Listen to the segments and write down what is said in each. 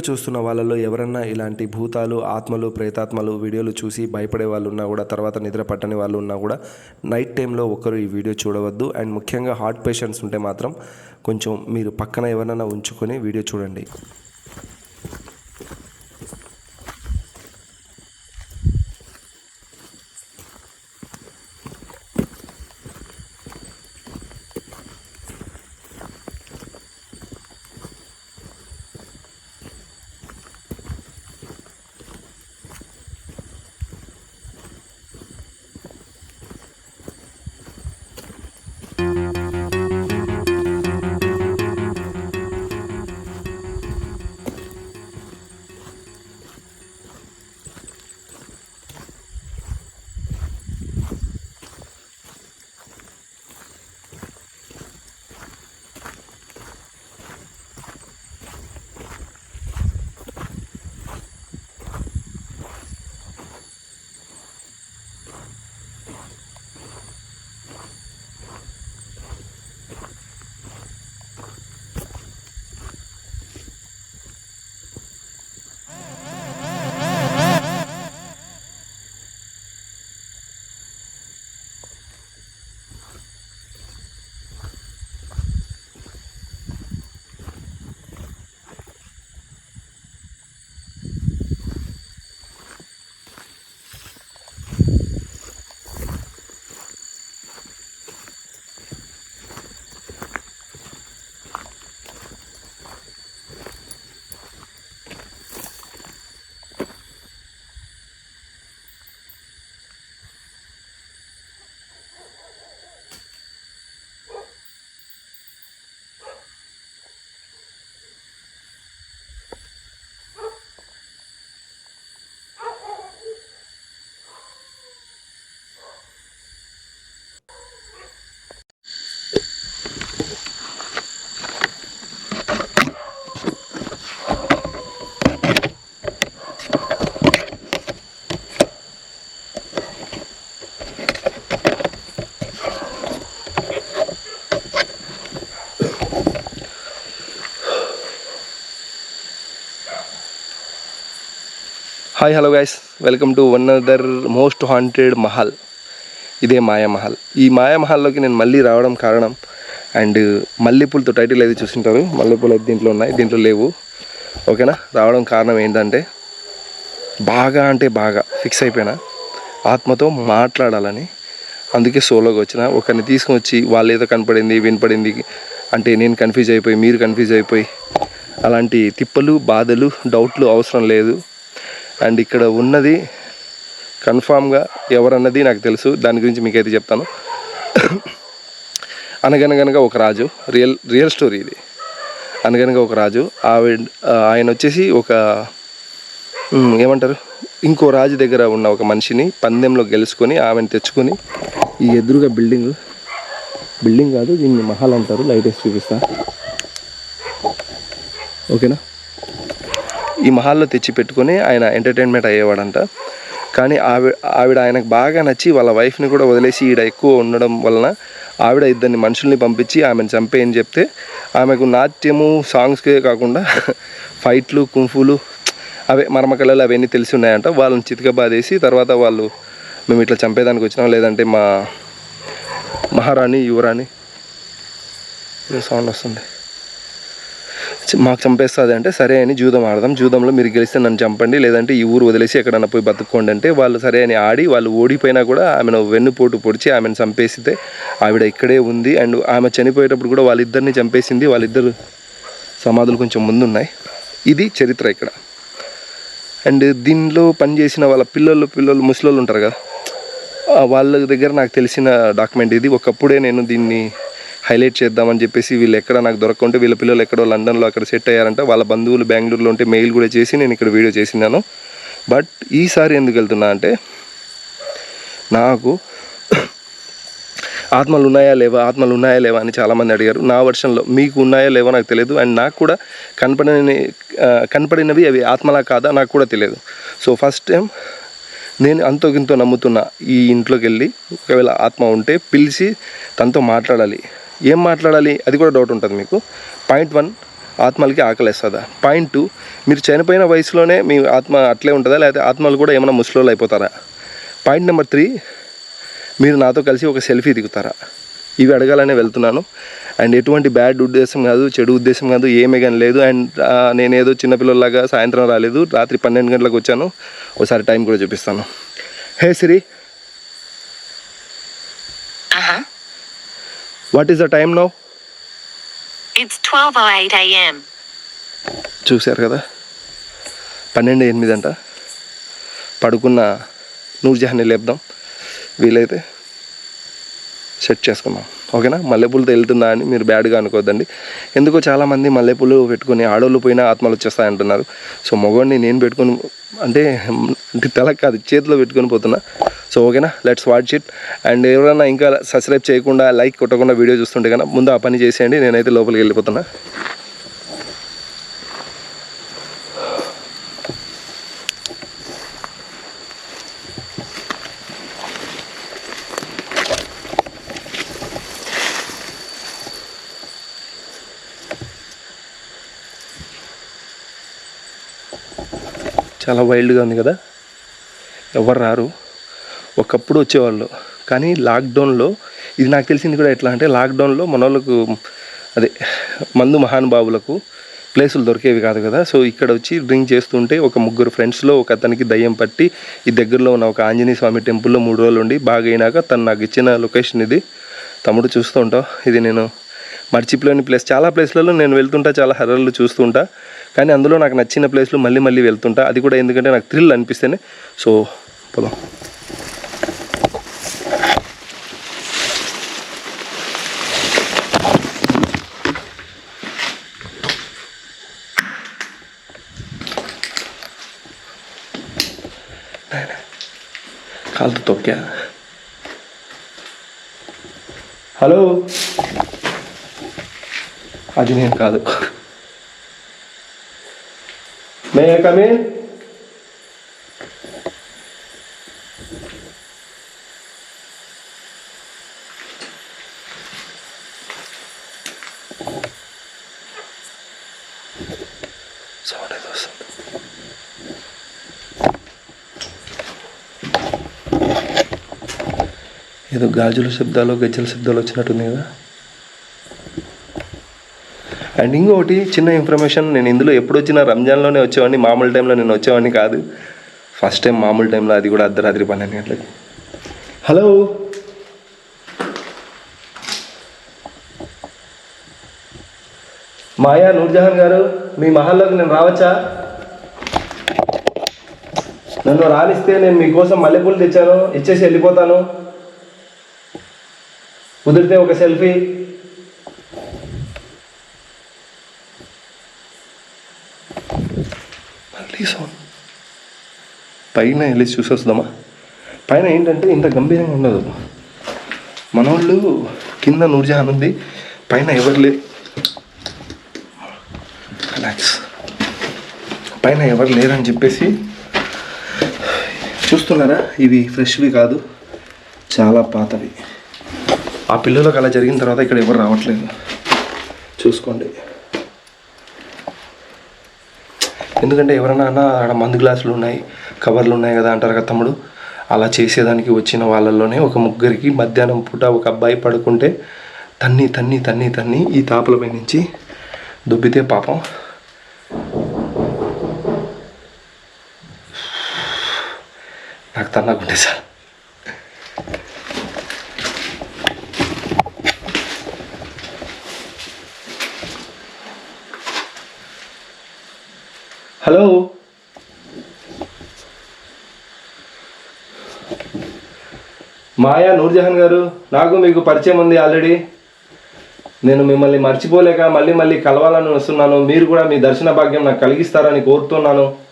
Video చూస్తున్న వాళ్ళలో ఎవరన్నా ఇలాంటి భూతాలు ఆత్మలు ప్రేతాత్మలు వీడియోలు చూసి భయపడే వాళ్ళు ఉన్నా కూడా తర్వాత నిద్ర పట్టని వాళ్ళు ఉన్నా కూడా నైట్ టైంలో ఒకరు ఈ వీడియో చూడవద్దు. అండ్ ముఖ్యంగా హార్ట్ పేషెంట్స్ ఉంటే మాత్రం కొంచెం మీరు పక్కన ఎవరైనా ఉంచుకొని వీడియో చూడండి. Hi hello guys welcome to one other most haunted Mahal ఇదే మాయామహల్ ఈ మాయామహల్లోకి నేను మళ్ళీ రావడం కారణం అండ్ మల్లెపూలతో టైటిల్ అయితే చూసింటారు? మల్లెపూలు అయితే దీంట్లో ఉన్నాయి. దీంట్లో లేవు. ఓకేనా రావడం కారణం ఏంటంటే బాగా అంటే బాగా ఫిక్స్ అయిపోయినా ఆత్మతో మాట్లాడాలని అందుకే సోలోగా వచ్చిన. ఒకరిని తీసుకుని వచ్చి వాళ్ళు ఏదో కనపడింది వినపడింది అంటే నేను కన్ఫ్యూజ్ అయిపోయి మీరు కన్ఫ్యూజ్ అయిపోయి అలాంటి తిప్పలు బాధలు డౌట్లు అవసరం లేదు. అండ్ ఇక్కడ ఉన్నది కన్ఫామ్గా ఎవరన్నది నాకు తెలుసు. దాని గురించి మీకైతే చెప్తాను. అనగనగనగా ఒక రాజు రియల్ రియల్ స్టోరీ ఇది. అనగనగా ఒక రాజు ఆవిడ ఆయన వచ్చేసి ఒక ఏమంటారు? ఇంకో రాజు దగ్గర ఉన్న ఒక మనిషిని పందెంలో గెలుచుకొని ఆమెను తెచ్చుకొని ఈ ఎదురుగా బిల్డింగ్ బిల్డింగ్ కాదు దీన్ని మహల్ అంటారు. లైట్ వేసి చూపిస్తా. ఓకేనా? ఈ మహాల్లో తెచ్చి పెట్టుకొని ఆయన ఎంటర్టైన్మెంట్ అయ్యేవాడంట. కానీ ఆవిడ ఆవిడ ఆయనకు బాగా నచ్చి వాళ్ళ వైఫ్ని కూడా వదిలేసి ఈడ ఎక్కువ ఉండడం వలన ఆవిడ ఇద్దరిని మనుషుల్ని పంపించి ఆమెను చంపేయని చెప్తే ఆమెకు నాట్యము సాంగ్స్కే కాకుండా ఫైట్లు కుంఫులు అవే మరమకళలు అవన్నీ తెలిసి ఉన్నాయంట. వాళ్ళని చితకబాదేసి తర్వాత వాళ్ళు మేము ఇట్లా చంపేదానికి వచ్చినాం. లేదంటే మా మహారాణి యువరాణి సౌండ్ వస్తుంది. మాకు చంపేస్తుంది అంటే సరే అని జూదం ఆడదాం జూదంలో మీరు గెలిస్తే నన్ను చంపండి లేదంటే ఈ ఊరు వదిలేసి ఎక్కడన్నా పోయి బతుక్కోండి అంటే వాళ్ళు సరే అని ఆడి వాళ్ళు ఓడిపోయినా కూడా ఆమెను వెన్నుపోటు పొడిచి ఆమెను చంపేసితే ఆవిడ ఇక్కడే ఉంది. అండ్ ఆమె చనిపోయేటప్పుడు కూడా వాళ్ళిద్దరిని చంపేసింది వాళ్ళిద్దరు సమాధులు కొంచెం ముందున్నాయి. ఇది చరిత్ర ఇక్కడ. అండ్ దీనిలో పనిచేసిన వాళ్ళ పిల్లలు పిల్లలు ముసలోళ్ళు ఉంటారు కదా వాళ్ళ దగ్గర నాకు తెలిసిన డాక్యుమెంట్ ఇది. ఒకప్పుడే నేను దీన్ని హైలైట్ చేద్దామని చెప్పేసి వీళ్ళు ఎక్కడ నాకు దొరకకుంటే వీళ్ళ పిల్లలు ఎక్కడో లండన్లో అక్కడ సెట్ అయ్యారంట. వాళ్ళ బంధువులు బెంగళూరులో ఉంటే మెయిల్ కూడా చేసి నేను ఇక్కడ వీడియో చేసినాను బట్ ఈసారి ఎందుకు వెళ్తున్నా అంటే నాకు ఆత్మలు ఉన్నాయా లేవా ఆత్మలు ఉన్నాయా లేవా అని చాలామంది అడిగారు. నా వర్షన్లో మీకు ఉన్నాయా లేవో నాకు తెలియదు. అండ్ నాకు కూడా కనపడని కనపడినవి అవి ఆత్మలా కాదా నాకు కూడా తెలియదు. సో ఫస్ట్ టైం నేను అంతో గింతో నమ్ముతున్నా ఈ ఇంట్లోకి వెళ్ళి ఒకవేళ ఆత్మ ఉంటే పిలిచి తనతో మాట్లాడాలి. ఏం మాట్లాడాలి? అది కూడా డౌట్ ఉంటుంది మీకు. పాయింట్ వన్ ఆత్మలకి ఆకలిస్తుందా? పాయింట్ టూ మీరు చనిపోయిన వయసులోనే మీ ఆత్మ అట్లే ఉంటుందా? లేకపోతే ఆత్మలు కూడా ఏమైనా ముసలోళ్ళు అయిపోతారా? పాయింట్ నెంబర్ త్రీ మీరు నాతో కలిసి ఒక సెల్ఫీ దిగుతారా? ఇవి అడగాలనే వెళ్తున్నాను. అండ్ ఎటువంటి బ్యాడ్ ఉద్దేశం కాదు చెడు ఉద్దేశం కాదు ఏమీ కానీ లేదు. అండ్ నేనేదో చిన్నపిల్లలాగా సాయంత్రం రాలేదు. రాత్రి పన్నెండు గంటలకు వచ్చాను. ఒకసారి టైం కూడా చూపిస్తాను. Hey Siri what is the time no It's 12:08 a.m. చూశారు కదా? పన్నెండు ఎనిమిది అంట. పడుకున్న నూర్జహాన్ని లేపుదాం. వీలైతే సెట్ చేసుకుందాం. ఓకేనా? మల్లెపూలతో వెళ్తుందా అని మీరు బ్యాడ్గా అనుకోవద్దండి ఎందుకో చాలామంది మల్లెపూలు పెట్టుకొని ఆడోళ్ళు పోయినా ఆత్మలు వచ్చేస్తాయి అంటున్నారు సో మగవాడిని నేను పెట్టుకొని అంటే అంటే తలకు కాదు చేతిలో పెట్టుకొని పోతున్నా. సో ఓకేనా? లెట్స్ వాచ్ ఇట్ అండ్ ఎవరైనా ఇంకా సబ్స్క్రైబ్ చేయకుండా లైక్ కొట్టకుండా వీడియో చూస్తుంటే కన్నా ముందు ఆ పని చేసేయండి. నేనైతే లోపలికి వెళ్ళిపోతున్నా. చాలా వైల్డ్గా ఉంది కదా? ఎవరు రారు? ఒకప్పుడు వచ్చేవాళ్ళు. కానీ లాక్డౌన్లో ఇది నాకు తెలిసింది కూడా ఎట్లా అంటే లాక్డౌన్లో మన వాళ్ళకు అదే మందు మహానుభావులకు ప్లేసులు దొరికేవి కాదు కదా. సో ఇక్కడ వచ్చి డ్రింక్ చేస్తుంటే ఒక ముగ్గురు ఫ్రెండ్స్లో ఒక అతనికి దయ్యం పట్టి ఈ దగ్గరలో ఉన్న ఒక ఆంజనేయ స్వామి టెంపుల్లో మూడు రోజులు ఉండి బాగా అయినాక తను నాకు ఇచ్చిన లొకేషన్ ఇది. తమ్ముడు చూస్తూ ఉంటావు. ఇది నేను మర్చిపోలేని ప్లేస్. చాలా ప్లేస్లలో నేను వెళ్తుంటా చాలా హర్రర్లు చూస్తుంటా కానీ అందులో నాకు నచ్చిన ప్లేస్లు మళ్ళీ మళ్ళీ వెళ్తుంటా. అది కూడా ఎందుకంటే నాకు థ్రిల్ అనిపిస్తేనే. సో పోదాం. అది నేను కాదు. మే కమిన్ ఏదో ఏదో గాజుల శబ్దాలు గజ్జల శబ్దాలు వచ్చినట్టుంది కదా? అండ్ ఇంకొకటి చిన్న ఇన్ఫర్మేషన్ నేను ఇందులో ఎప్పుడు వచ్చినా రంజాన్లోనే వచ్చేవాడిని మామూలు టైంలో నేను వచ్చేవాడిని కాదు. ఫస్ట్ టైం మామూలు టైంలో అది కూడా అర్ధరాత్రి పన్నెండు గంటలకి. హలో మాయా నూర్జహాన్ గారు మీ మహల్లోకి నేను రావచ్చా? నన్ను రానిస్తే నేను మీకోసం మల్లెపూలు తెచ్చాను ఇచ్చేసి వెళ్ళిపోతాను. కుదిరితే ఒక సెల్ఫీ మళ్ళీ సౌండ్ పైన వెళ్ళి చూసొస్తామా పైన ఏంటంటే ఇంత గంభీరంగా ఉండదు. మనోళ్ళు కింద నూర్జహాన్ ఉంది పైన ఎవరు లేరు రిలాక్స్ పైన ఎవరు లేరని చెప్పేసి చూస్తున్నారా? ఇవి ఫ్రెష్వి కాదు చాలా పాతవి. ఆ పిల్లలకు అలా జరిగిన తర్వాత ఇక్కడ ఎవరు రావట్లేదు. చూసుకోండి. ఎందుకంటే ఎవరైనా అన్న ఆడ మందు గ్లాసులు ఉన్నాయి కవర్లు ఉన్నాయి కదా అంటారు కదా తమ్ముడు? అలా చేసేదానికి వచ్చిన వాళ్ళల్లోనే ఒక ముగ్గురికి మధ్యాహ్నం పూట ఒక అబ్బాయి పడుకుంటే తన్ని తన్ని తన్ని తన్ని ఈ తాపలపై నుంచి దుబ్బితే పాపం. నాకు తన్నకుంటే సార్ హలో మాయా నూర్జహాన్ గారు నాకు మీకు పరిచయం ఉంది ఆల్రెడీ. నేను మిమ్మల్ని మర్చిపోలేక మళ్ళీ మళ్ళీ కలవాలని వస్తున్నాను. మీరు కూడా మీ దర్శన భాగ్యం నాకు కలిగిస్తారని కోరుతున్నాను.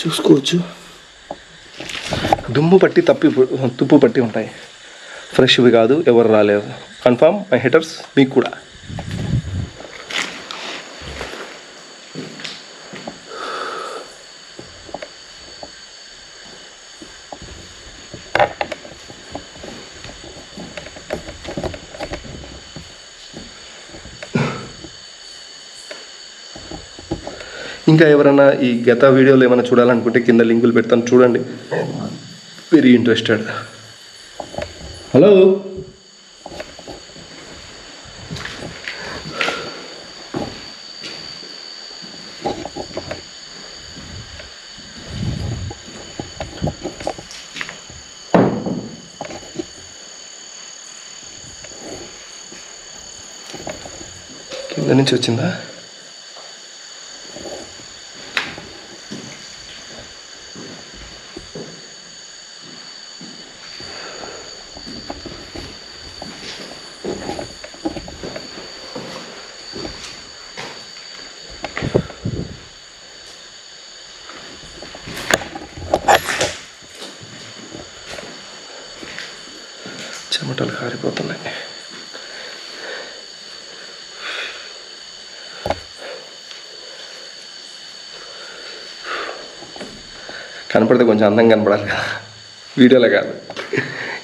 చూసుకోవచ్చు. దుమ్ము పట్టి తప్పి తుప్పు పట్టి ఉంటాయి. ఫ్రెష్వి కాదు ఎవరు రాలేదు కన్ఫామ్ మై హెటర్స్ మీకు కూడా. ఇంకా ఎవరైనా ఈ గత వీడియోలు ఏమైనా చూడాలనుకుంటే కింద లింకులు పెడతాను చూడండి. Very interested hello. కింద నుంచి వచ్చిందా? కనపడితే కొంచెం అందంగా కనపడాలి కదా. వీడియోలో కాదు.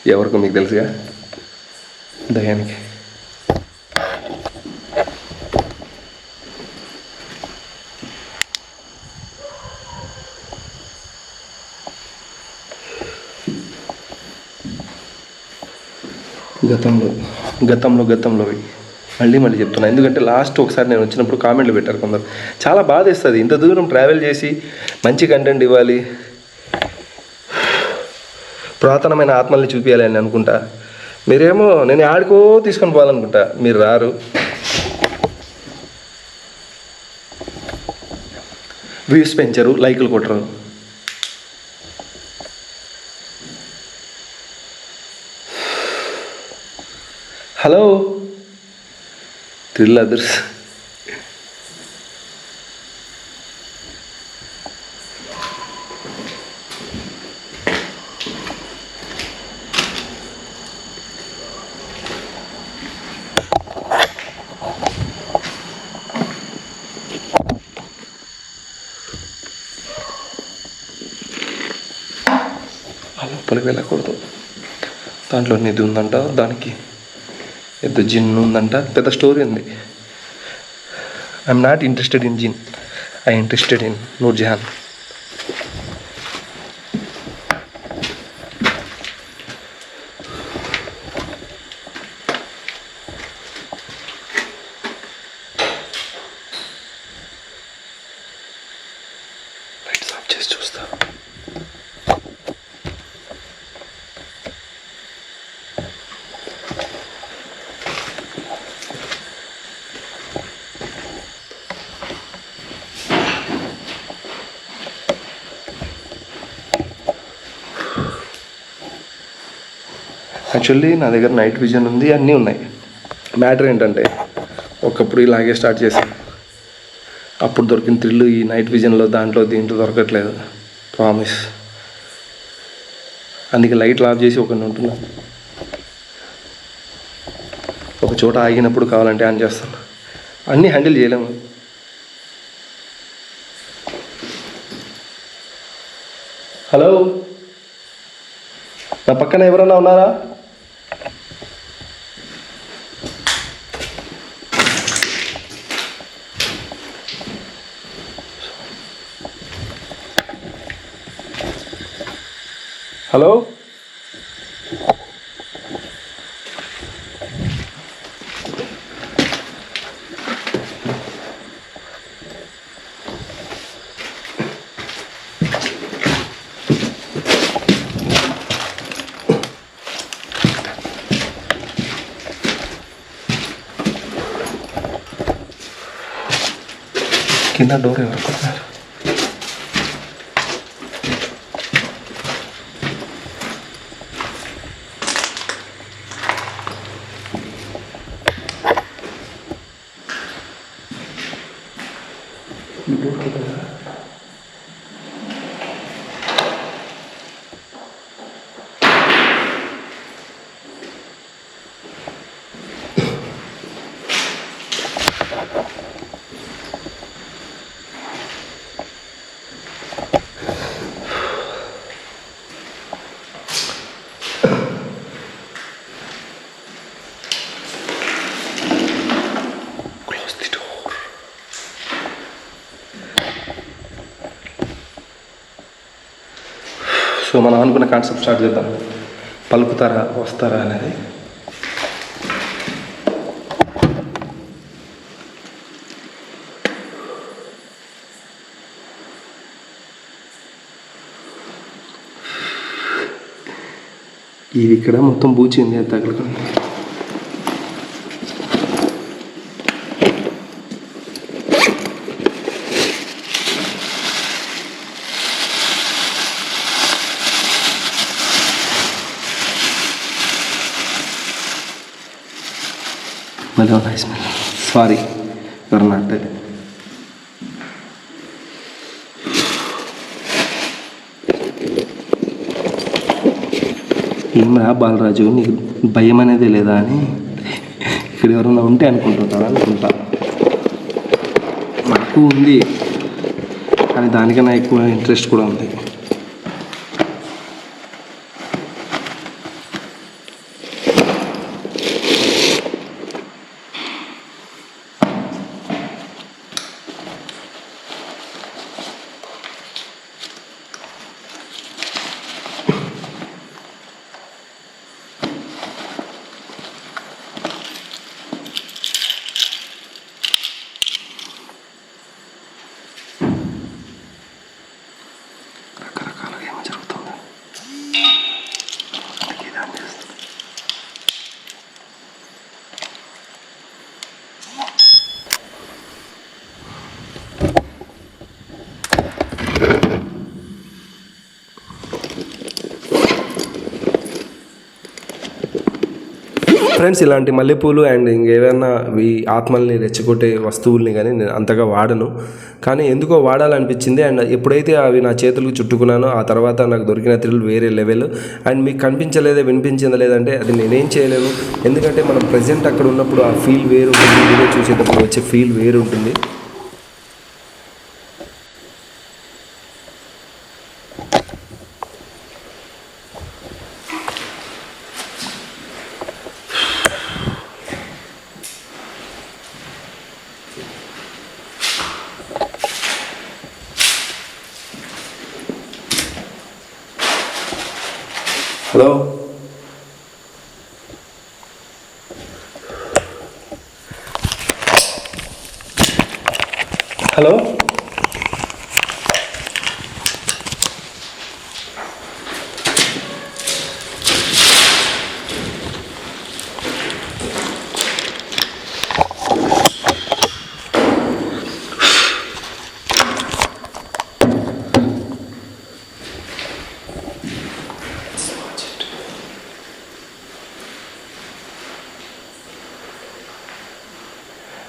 ఎవరికో మీకు తెలుసుగా? దయానికి. గతంలో గతంలో గతంలో మళ్ళీ మళ్ళీ చెప్తున్నా. ఎందుకంటే లాస్ట్ ఒకసారి నేను వచ్చినప్పుడు కామెంట్లు పెట్టారు కొందరు. చాలా బాధ ఇస్తుంది ఇంత దూరం ట్రావెల్ చేసి మంచి కంటెంట్ ఇవ్వాలి. పురాతనమైన ఆత్మల్ని చూపించాలని అనుకుంటా. మీరేమో నేను ఆడికో తీసుకొని పోవాలనుకుంటా. మీరు రారు. వ్యూస్ పెంచరు లైకులు కొట్టరు. హలో. థ్రిల్ అదర్స్ ఆ లోపలికి వెళ్ళకూడదు దాంట్లో ఉందంట దానికి. పెద్ద జిన్ ఉందంట పెద్ద స్టోరీ ఉంది. I'm not interested in jinn I interested in Noor Jahan lights off చేసి చూస్తా యాక్చువల్లీ నా దగ్గర నైట్ విజన్ ఉంది అన్నీ ఉన్నాయి. మ్యాటర్ ఏంటంటే ఒకప్పుడు ఇలాగే స్టార్ట్ చేశాను. అప్పుడు దొరికిన థ్రిల్ ఈ నైట్ విజన్లో దాంట్లో దీంట్లో దొరకట్లేదు. ప్రామిస్ అందుకే లైట్లు ఆఫ్ చేసి ఒకరిని ఉంటున్నా. ఒక చోట ఆగినప్పుడు కావాలంటే ఆన్ చేస్తాను. అన్నీ హ్యాండిల్ చేయలేము. హలో నా పక్కన ఎవరైనా ఉన్నారా? హలో కింద డోర్ ఎవరు కొట్టారు సో మనం అనుకున్న కాన్సెప్ట్ స్టార్ట్ చేద్దాం. పలుకుతారా వస్తారా అనేది. ఇది ఇక్కడ మొత్తం బూచింది తగలకుండా. స్మెల్ సారీ ఎవరు నాటే ఏమరా బాలరాజు నీకు భయం అనేది లేదా అని? ఇక్కడ ఎవరైనా ఉంటే అనుకుంటుంటారా? అనుకుంటా. నాకు ఉంది కానీ దానికన్నా ఎక్కువ ఇంట్రెస్ట్ కూడా ఉంది. ఫ్రెండ్స్ ఇలాంటి మల్లెపూలు అండ్ ఇంకేమైనా ఈ ఆత్మల్ని రెచ్చగొట్టే వస్తువుల్ని కానీ నేను అంతగా వాడను. కానీ ఎందుకో వాడాలనిపించింది అండ్ ఎప్పుడైతే అవి నా చేతులకు చుట్టుకున్నానో ఆ తర్వాత నాకు దొరికిన థ్రిల్ వేరే లెవెల్. అండ్ మీకు కనిపించలేదే వినిపించిందా లేదంటే అది నేనేం చేయలేను. ఎందుకంటే మనం ప్రజెంట్ అక్కడ ఉన్నప్పుడు ఆ ఫీల్ వేరు ఉంటుంది వీడియో చూసేటప్పుడు వచ్చే ఫీల్ వేరు ఉంటుంది హలో హలో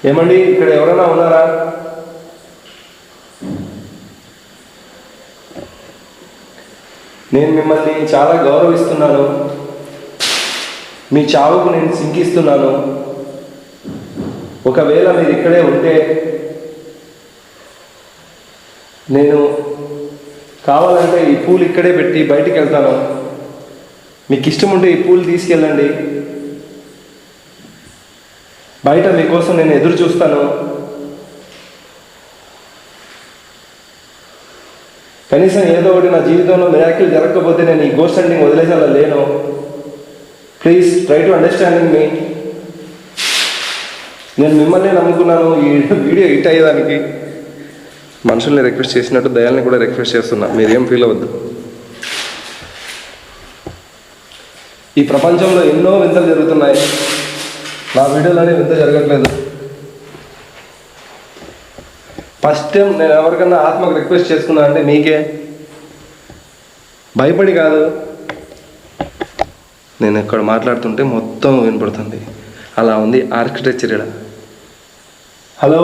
ఏమండి ఇక్కడ ఎవరైనా ఉన్నారా? నేను మిమ్మల్ని చాలా గౌరవిస్తున్నాను. మీ చావుకు నేను సింకిస్తున్నాను ఒకవేళ మీరు ఇక్కడే ఉంటే నేను కావాలంటే ఈ పూలు ఇక్కడే పెట్టి బయటికి వెళ్తాను. మీకు ఇష్టం ఉంటే ఈ పూలు తీసుకెళ్ళండి. బయట మీకోసం నేను ఎదురు చూస్తాను. కనీసం ఏదో ఒకటి నా జీవితంలో మిరాకిల్ జరగకపోతే నేను ఈ గోస్ట్ అండింగ్ వదిలేసేలా లేను. Please try to understanding me నేను మిమ్మల్ని నమ్ముకున్నాను. ఈ వీడియో హిట్ అయ్యేదానికి మనుషుల్ని రిక్వెస్ట్ చేసినట్టు దయాల్ని కూడా రిక్వెస్ట్ చేస్తున్నా. మీరేం ఫీల్ అవ్వద్దు. ఈ ప్రపంచంలో ఎన్నో వింతలు జరుగుతున్నాయి. నా వీడియోలోనే వింత జరగట్లేదు. ఫస్ట్ టైం నేను ఎవరికన్నా ఆత్మకు రిక్వెస్ట్ చేసుకున్నా అంటే మీకే. భయపడి కాదు. నేను ఇక్కడ మాట్లాడుతుంటే మొత్తం వినపడుతుంది. అలా ఉంది ఆర్కిటెక్చర్ ఇక్కడ హలో